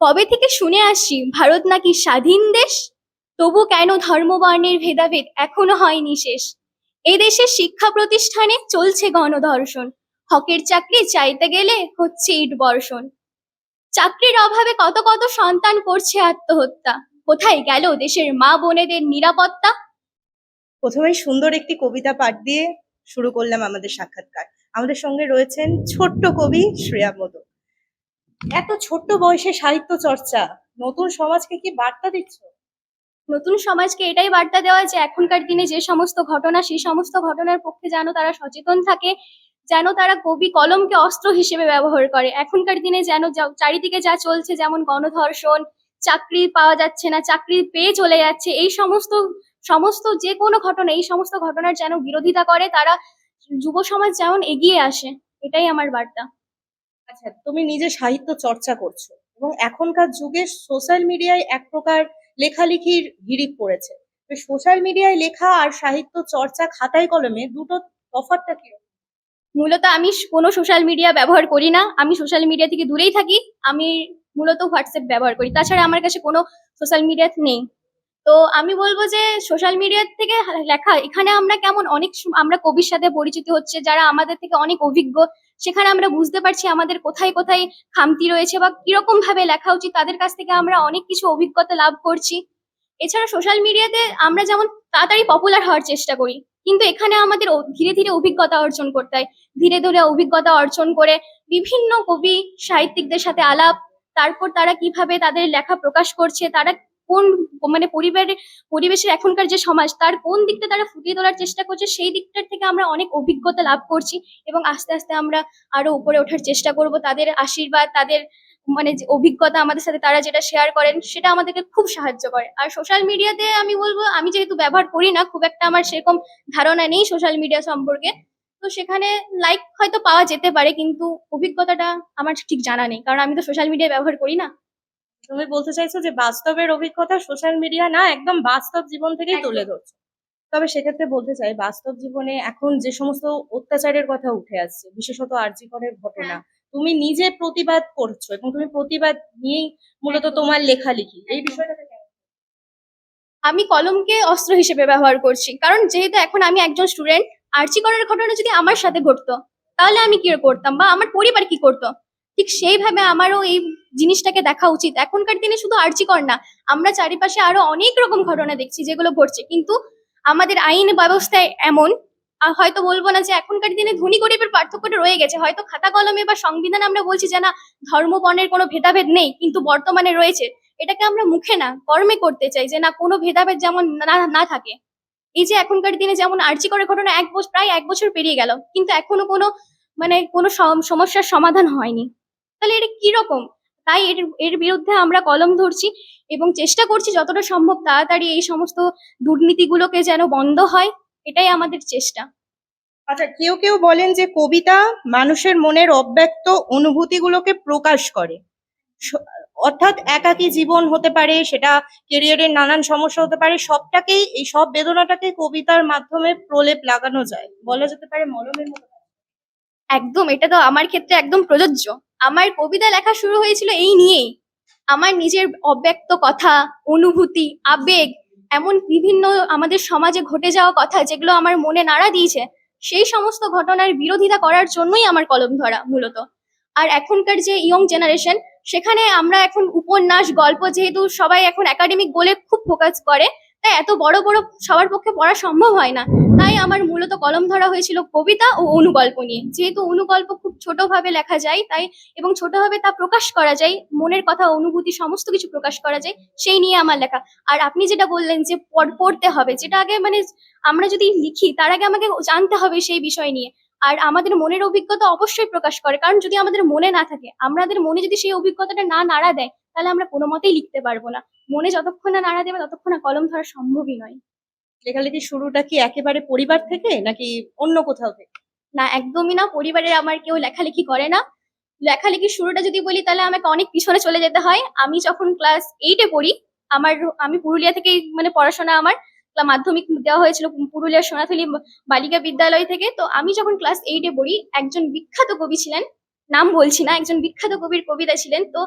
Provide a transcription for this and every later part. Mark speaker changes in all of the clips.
Speaker 1: কবে থেকে শুনে আসি, ভারত নাকি স্বাধীন দেশ? তবু কেন ধর্মবর্ণের ভেদাভেদ এখনও হয়নি শেষ? এই দেশের শিক্ষা প্রতিষ্ঠানে চলছে গণধর্ষণ। হকের চাকরি চাইতে গেলে হচ্ছে ইট বর্ষণ। চাকরির অভাবে কত কত সন্তান করছে আত্মহত্যা। কোথায় গেল দেশের মা বোনেদের নিরাপত্তা?
Speaker 2: প্রথমে সুন্দর একটি কবিতা পাঠ দিয়ে শুরু করলাম আমাদের সাক্ষাৎকার। আমাদের সঙ্গে রয়েছেন ছোট্ট কবি শ্রেয়া মোদক। এত ছোট্ট বয়সে সাহিত্য চর্চা, নতুন সমাজকে কি বার্তা দিচ্ছ?
Speaker 1: নতুন সমাজকে এটাই বার্তা দেওয়া যে এখনকার দিনে যে সমস্ত ঘটনা, সেই সমস্ত ঘটনার পক্ষে যেন তারা সচেতন থাকে, যেন তারা কবি কলমকে অস্ত্র হিসেবে ব্যবহার করে। এখনকার দিনে যেন চারিদিকে যা চলছে, যেমন গণধর্ষণ, চাকরি পাওয়া যাচ্ছে না, চাকরি পেয়ে চলে যাচ্ছে, এই সমস্ত সমস্ত যে কোনো ঘটনা, এই সমস্ত ঘটনার যেন বিরোধিতা করে, তারা যুব সমাজ যেমন এগিয়ে আসে, এটাই আমার বার্তা।
Speaker 2: আচ্ছা তুমি নিজে সাহিত্য চর্চা করছ এবং এখনকার যুগে সোশ্যাল মিডিয়ায় এক প্রকার লেখালেখির হিড়িক পড়েছে। সোশ্যাল মিডিয়ায় লেখা আর সাহিত্য চর্চা খাতায় কলমে দুটো তফাৎটা কি
Speaker 1: মূলত আমি কোনো সোশ্যাল মিডিয়া ব্যবহার করি না। আমি সোশ্যাল মিডিয়া থেকে দূরেই থাকি। আমি মূলত হোয়াটসঅ্যাপ ব্যবহার করি। তাছাড়া আমার কাছে কোনো সোশ্যাল মিডিয়া নেই। তো আমি বলব যে সোশ্যাল মিডিয়া থেকে লেখা, এখানে আমরা কেমন অনেক আমরা কবির সাথে পরিচিত হচ্ছে, যারা আমাদের থেকে অনেক অভিজ্ঞ সেখানে আমরা বুঝতে পারছি আমাদের কোথায় কোথায় খামতি রয়েছে বা কীরকম ভাবে লেখা উচিত, তাদের কাছ থেকে আমরা অনেক কিছু অভিজ্ঞতা লাভ করছি। এছাড়া সোশ্যাল মিডিয়াতে আমরা যেমন তাড়াতাড়ি পপুলার হওয়ার চেষ্টা করি, কিন্তু এখানে আমাদের ধীরে ধীরে অভিজ্ঞতা অর্জন করতে হয়। ধীরে ধীরে অভিজ্ঞতা অর্জন করে বিভিন্ন কবি সাহিত্যিকদের সাথে আলাপ, তারপর তারা কীভাবে তাদের লেখা প্রকাশ করছে, তারা কোন মানে পরিবারের পরিবেশের এখনকার যে সমাজ, তার কোন দিকটা তারা ফুটিয়ে তোলার চেষ্টা করছে, সেই দিকটার থেকে আমরা অনেক অভিজ্ঞতা লাভ করছি এবং আস্তে আস্তে আমরা আরও উপরে ওঠার চেষ্টা করব। তাদের আশীর্বাদ, তাদের মানে যে অভিজ্ঞতা আমাদের সাথে তারা যেটা শেয়ার করেন, সেটা আমাদেরকে খুব সাহায্য করে। আর সোশ্যাল মিডিয়াতে আমি বলব, আমি যেহেতু ব্যবহার করি না, খুব একটা আমার সেরকম ধারণা নেই সোশ্যাল মিডিয়া সম্পর্কে। তো সেখানে লাইক হয়তো পাওয়া যেতে পারে, কিন্তু অভিজ্ঞতাটা আমার ঠিক জানা নেই, কারণ আমি তো সোশ্যাল মিডিয়া ব্যবহার করি না।
Speaker 2: তুমি বলতে চাইছো যে বাস্তবের অভিজ্ঞতা সোশ্যাল মিডিয়া না একদম বাস্তব জীবন থেকেই তুলে ধরছো। তবে সেক্ষেত্রে বলতে চাই বাস্তব জীবনে এখন যে সমস্ত অত্যাচারের কথা উঠে আসছে বিশেষত আর্যিকরের ঘটনা তুমি নিজে প্রতিবাদ করছ এবং তুমি প্রতিবাদ নিয়েই মূলত। তোমার লেখালেখি এই। বিষয়টাতে
Speaker 1: আমি কলমকে অস্ত্র হিসেবে ব্যবহার করছি কারণ যেহেতু এখন আমি একজন স্টুডেন্ট আর্চি করার ঘটনা যদি আমার সাথে ঘটতো তাহলে আমি কি করতাম বা আমার পরিবার কি করতো? ঠিক সেইভাবে আমারও এই জিনিসটাকে দেখা উচিত। এখনকার দিনে শুধু আর্চিকর না, আমরা চারিপাশে আরও অনেক রকম ঘটনা দেখছি যেগুলো ঘটছে। কিন্তু আমাদের আইন ব্যবস্থায় এমন হয়তো বলব না যে এখনকার দিনে ধনী গরিবের পার্থক্যটা রয়ে গেছে। হয়তো খাতা কলমে বা সংবিধান আমরা বলছি যে না, ধর্ম, বর্ণের কোনো ভেদাভেদ নেই, কিন্তু বর্তমানে রয়েছে। এটাকে আমরা মুখে না, কর্মে করতে চাই যে না, কোনো ভেদাভেদ যেমন না না থাকে। এই যে এখনকার দিনে যেমন আর্জি করে ঘটনা এক বছর প্রায় এক বছর পেরিয়ে গেল, কিন্তু এখনও কোনো মানে কোনো সম- সমস্যার সমাধান হয়নি। তাহলে এটা কীরকম? তাই এর এর বিরুদ্ধে আমরা কলম ধরছি এবং চেষ্টা করছি যতটা সম্ভব তাড়াতাড়ি এই সমস্ত দুর্নীতিগুলোকে যেন বন্ধ হয় এটাই আমাদের চেষ্টা।
Speaker 2: আচ্ছা কেউ কেউ বলেন যে কবিতা মানুষের মনের অব্যক্ত অনুভূতিগুলোকে প্রকাশ করে। অর্থাৎ একাকী জীবন হতে পারে সেটা কেরিয়ারের নানান সমস্যা হতে পারে সবটাকেই এই সব বেদনাটাকে কবিতার মাধ্যমে প্রলেপ লাগানো যায়। বলা যেতে পারে মলমের মতো।
Speaker 1: একদম এটা তো আমার ক্ষেত্রে একদম প্রযোজ্য। আমার কবিতা লেখা শুরু হয়েছিল এই নিয়েই। আমার নিজের অব্যক্ত কথা, অনুভূতি, আবেগ, এমন বিভিন্ন আমাদের সমাজে ঘটে যাওয়া কথা যেগুলো আমার মনে নাড়া দিয়েছে, সেই সমস্ত ঘটনার বিরোধিতা করার জন্যই আমার কলম ধরা মূলত। আর এখনকার যে ইয়ং জেনারেশন, সেখানে আমরা এখন উপন্যাস, গল্প যেহেতু সবাই এখন একাডেমিক বলে খুব ফোকাস করে তাই এত বড় বড় সবার পক্ষে পড়া সম্ভব হয় না। তাই আমার মূলত কলম ধরা হয়েছিল কবিতা ও অনুগল্প নিয়ে। যেহেতু অনুগল্প খুব ছোটভাবে লেখা যায়, তাই এবং ছোটভাবে তা প্রকাশ করা যায়, মনের কথা, অনুভূতি, সমস্ত কিছু প্রকাশ করা যায়, সেই নিয়ে আমার লেখা। আর আপনি যেটা বললেন যে পড়- পড়তে হবে, যেটা আগে মানে আমরা যদি লিখি, তার আগে আমাকে জানতে হবে সেই বিষয় নিয়ে। আর আমাদের মনের অভিজ্ঞতা অবশ্যই প্রকাশ করে। কারণ যদি আমাদের মনে না থাকে আমাদের মনে যদি সেই অভিজ্ঞতাটা না নাড়া দেয় তাহলে আমরা কোনো মতেই লিখতে পারব না। মনে যতক্ষণ না নাড়া দেবে ততক্ষণ না কলম ধরা সম্ভবই নয়।
Speaker 2: লেখালেখির শুরুটা কি একেবারে পরিবার থেকে নাকি অন্য কোথাও থেকে?
Speaker 1: না একদমই না। পরিবারের আমার কেউ লেখালেখি করে না। লেখালেখির শুরুটা যদি বলি তাহলে আমাকে অনেক পিছনে চলে যেতে হয়। আমি যখন ক্লাস এইটে পড়ি আমার আমি পুরুলিয়া থেকেই মানে পড়াশোনা আমার মাধ্যমিক দেওয়া হয়েছিল পুরুলিয়ার সোনাথলি বালিকা বিদ্যালয় থেকে। তো আমি যখন ক্লাস এইটে পড়ি, একজন বিখ্যাত কবি ছিলেন। নাম বলছি না, একজন বিখ্যাত কবির কবিতা ছিলেন। তো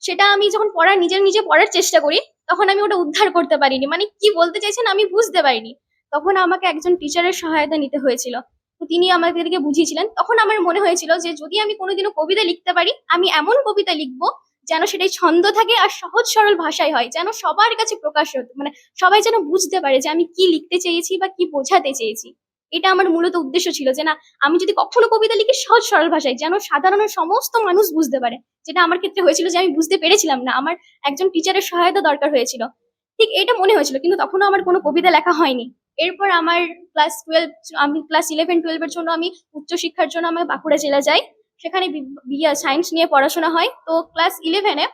Speaker 1: সেটা আমি যখন পড়ার নিজের নিজে পড়ার চেষ্টা করি, তখন আমি ওটা উদ্ধার করতে পারিনি। মানে কি বলতে চাইছেন আমি বুঝতে পারিনি। তখন আমাকে একজন টিচারের সহায়তা নিতে হয়েছিল। তো তিনি আমাদেরকে বুঝিয়েছিলেন। তখন আমার মনে হয়েছিল যে যদি আমি কোনোদিনও কবিতা লিখতে পারি, আমি এমন কবিতা লিখব যেন সেটাই ছন্দ থাকে আর সহজ সরল ভাষায় হয়, যেন সবার কাছে প্রকাশ হতে মানে সবাই যেন বুঝতে পারে যে আমি কি লিখতে চেয়েছি বা কি বোঝাতে চেয়েছি। এটা আমার মূলত উদ্দেশ্য ছিল যে না, আমি যদি কখনো কবিতা লিখি সহজ সরল ভাষায়, যেন সাধারণ সমস্ত মানুষ বুঝতে পারে। যেটা আমার ক্ষেত্রে হয়েছিল যে আমি বুঝতে পেরেছিলাম না, আমার একজন টিচারের সহায়তা দরকার হয়েছিল। ঠিক এটা মনে হয়েছিল, কিন্তু তখনও আমার কোনো কবিতা লেখা হয়নি। এরপর আমার ক্লাস টুয়েলভ আমি ক্লাস ইলেভেন টুয়েলভের জন্য আমি উচ্চশিক্ষার জন্য আমি বাঁকুড়া জেলা যাই। সেখানে সায়েন্স নিয়ে পড়াশোনা হয়। তো ক্লাস ইলেভেনে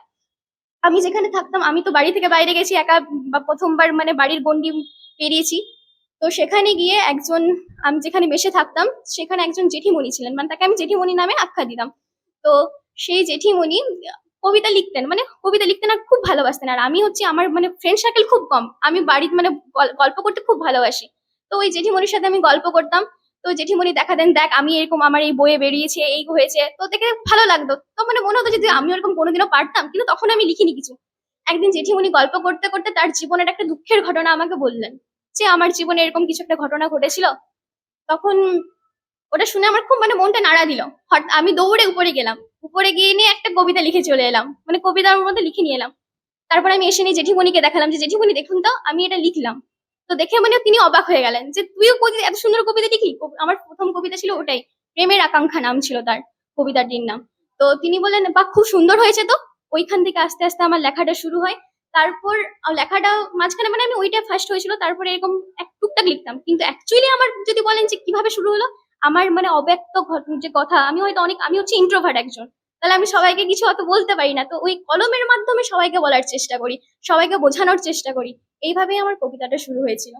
Speaker 1: আমি যেখানে থাকতাম, আমি তো বাড়ি থেকে বাইরে গেছি, একা বা প্রথমবার মানে বাড়ির গন্ডি পেরিয়েছি। তো সেখানে গিয়ে একজন, আমি যেখানে মেশে থাকতাম, সেখানে একজন জেঠিমণি ছিলেন। মানে তাকে আমি জেঠিমণি নামে আখ্যা দিতাম। তো সেই জেঠিমণি কবিতা লিখতেন মানে কবিতা লিখতেন আর খুব ভালোবাসতেন। আর আমি হচ্ছে আমার মানে ফ্রেন্ড সার্কেল খুব কম। আমি বাড়িতে মানে গল- গল্প করতে খুব ভালোবাসি। তো ওই জেঠিমণির সাথে আমি গল্প করতাম। তো জেঠিমণি দেখা দেন, দেখ, আমি এরকম আমার এই বইয়ে বেরিয়েছে, এই হয়েছে। তো দেখে ভালো লাগতো। তো মানে মনে হতো যদি আমি ওরকম কোনোদিনও পারতাম। কিন্তু তখন আমি লিখিনি কিছু। একদিন জেঠিমণি গল্প করতে করতে তার জীবনের একটা দুঃখের ঘটনা আমাকে বললেন। যে, আমার জীবনে এরকম কিছু একটা ঘটনা ঘটেছিল? তখন ওটা শুনে আমার খুব মানে মনটা নাড়া দিল। আমি দৌড়ে উপরে গেলাম। উপরে গিয়ে নিয়ে একটা কবিতা লিখে চলে এলাম। মানে কবিতার মধ্যে লিখে নিয়ে এলাম। তারপর আমি এসে নিয়ে জেঠিমণিকে দেখালাম যে, জেঠিমণি, দেখুন তো, আমি এটা লিখলাম। তো দেখে মানে তিনি অবাক হয়ে গেলেন যে তুইও কবিতা এত সুন্দর কবিতা লিখলি? আমার প্রথম কবিতা ছিল ওটাই। প্রেমের আকাঙ্ক্ষা নাম ছিল তার কবিতাটির নাম। তো তিনি বললেন বা খুব সুন্দর হয়েছে তো। ওইখান থেকে আস্তে আস্তে আমার লেখাটা শুরু হয়। তারপর লেখাটা মাঝখানে মানে আমি ওইটা ফার্স্ট হয়েছিল, তারপরে এরকম এক টুকটাক লিখতাম। কিন্তু অ্যাকচুয়ালি আমার যদি বলেন যে কীভাবে শুরু হলো, আমার মানে অব্যক্ত যে কথা, আমি হয়তো অনেক আমি হচ্ছে ইন্ট্রোভার্ট একজন। তাহলে আমি সবাইকে কিছু অত বলতে পারি না। তো ওই কলমের মাধ্যমে সবাইকে বলার চেষ্টা করি সবাইকে বোঝানোর চেষ্টা করি। এইভাবেই আমার কবিতাটা শুরু হয়েছিল।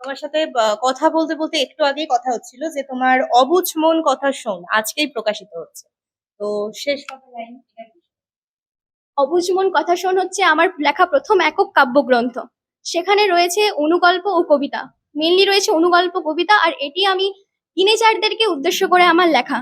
Speaker 2: তোমার সাথে কথা বলতে বলতে একটু আগেই কথা হচ্ছিল যে তোমার অবুঝ মন কথা শোন আজকেই প্রকাশিত হচ্ছে। তো শেষ কথা লাইন
Speaker 1: অবুঝ মন কথা শোন হচ্ছে আমার লেখা প্রথম একক কাব্যগ্রন্থ। সেখানে রয়েছে অনুগল্প ও কবিতা। মেনলি রয়েছে অনুগল্প কবিতা আর এটি আমি টিনেজারদেরকে উদ্দেশ্য করে আমার লেখা।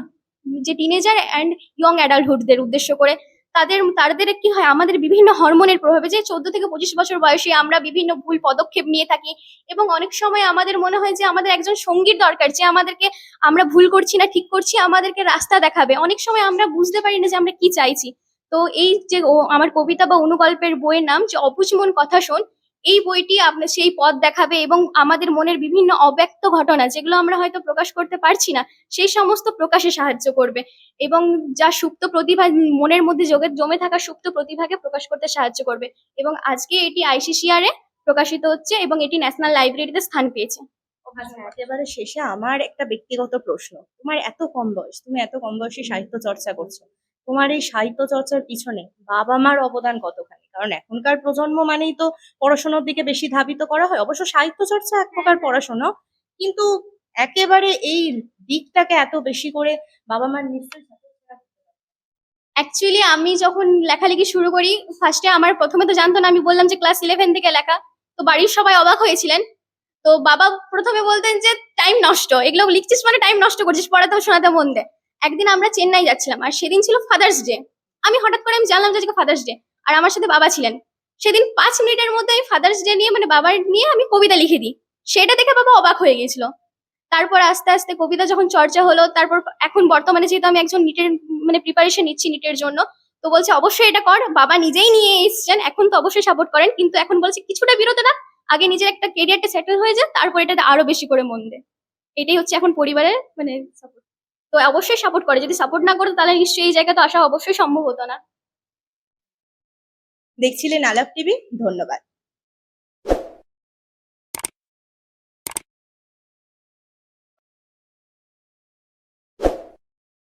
Speaker 1: যে টিনেজার অ্যান্ড ইয়ং অ্যাডাল্টহুডদের উদ্দেশ্য করে তাদের তাদের কি হয়, আমাদের বিভিন্ন হরমোনের প্রভাবে যে চোদ্দ থেকে পঁচিশ বছর বয়সে আমরা বিভিন্ন ভুল পদক্ষেপ নিয়ে থাকি এবং অনেক সময় আমাদের মনে হয় যে আমাদের একজন সঙ্গীর দরকার যে আমাদেরকে আমরা ভুল করছি না, ঠিক করছি, আমাদেরকে রাস্তা দেখাবে। অনেক সময় আমরা বুঝতে পারি না যে আমরা কি চাইছি। তো এই যে আমার কবিতা বা অনুগল্পের বইয়ের নাম যে অবুঝ মন কথা শোন এই বইটি আপনার সেই পথ দেখাবে এবং আমাদের মনের বিভিন্ন অব্যক্ত ঘটনা যেগুলো আমরা হয়তো প্রকাশ করতে পারছি না, সেই সমস্ত প্রকাশে সাহায্য করবে এবং যা সুপ্ত প্রতিভা মনের মধ্যে যোগে জমে থাকা সুপ্ত প্রতিভাকে প্রকাশ করতে সাহায্য করবে এবং আজকে এটি আইসিসিআর এ প্রকাশিত হচ্ছে এবং এটি ন্যাশনাল লাইব্রেরিতে স্থান পেয়েছে।
Speaker 2: আচ্ছা একেবারে শেষে আমার একটা ব্যক্তিগত প্রশ্ন। তোমার এত কম বয়স, তুমি এত কম বয়সে সাহিত্য চর্চা করছ। তোমার এই সাহিত্য চর্চার পিছনে বাবা মার অবদান কতখানি? কারণ এখনকার প্রজন্ম মানেই তো পড়াশোনার দিকে বেশি ধাবিত করা হয়। অবশ্য সাহিত্য চর্চা এক প্রকার পড়াশোনা, কিন্তু একেবারে এই দিকটাকে এত বেশি করে বাবা মার নিশ্চয়ই
Speaker 1: অ্যাকচুয়ালি আমি যখন লেখালেখি শুরু করি ফার্স্টে আমার প্রথমে তো জানতো না, আমি বললাম যে ক্লাস ইলেভেন থেকে লেখা। তো বাড়ির সবাই অবাক হয়েছিলেন। তো বাবা প্রথমে বলতেন যে টাইম নষ্ট। এগুলো লিখছিস মানে টাইম নষ্ট করছিস, পড়াতেও শোনাতে মন দে একদিন আমরা চেন্নাই যাচ্ছিলাম, আর সেদিন ছিল ফাদার্স ডে আমি হঠাৎ করে আমি জানলাম যে আজকে ফাদার্স ডে আর আমার সাথে বাবা ছিলেন। সেদিন পাঁচ মিনিটের মধ্যে আমি ফাদার্স ডে নিয়ে মানে বাবার নিয়ে আমি কবিতা লিখে দিই। সেটা দেখে বাবা অবাক হয়ে গিয়েছিল। তারপর আস্তে আস্তে কবিতা যখন চর্চা হলো, তারপর এখন বর্তমানে যেহেতু আমি একজন নিটের মানে প্রিপারেশন নিচ্ছি নিটের জন্য, তো বলছে, অবশ্যই এটা কর। বাবা নিজেই নিয়ে এসছেন, এখন তো অবশ্যই সাপোর্ট করেন। কিন্তু এখন বলছে, কিছুটা বিরত না আগে নিজের একটা কেরিয়ারটা সেটেল হয়ে যায় তারপর এটাতে আরও বেশি করে মন দে। এটাই হচ্ছে এখন পরিবারের মানে সাপোর্ট তো অবশ্যই সাপোর্ট করে। যদি সাপোর্ট না করতো, তাহলে নিশ্চয়ই এই জায়গাতে আসা অবশ্যই সম্ভব হতো না।
Speaker 2: দেখছিলেন আলাপ টিভি, ধন্যবাদ।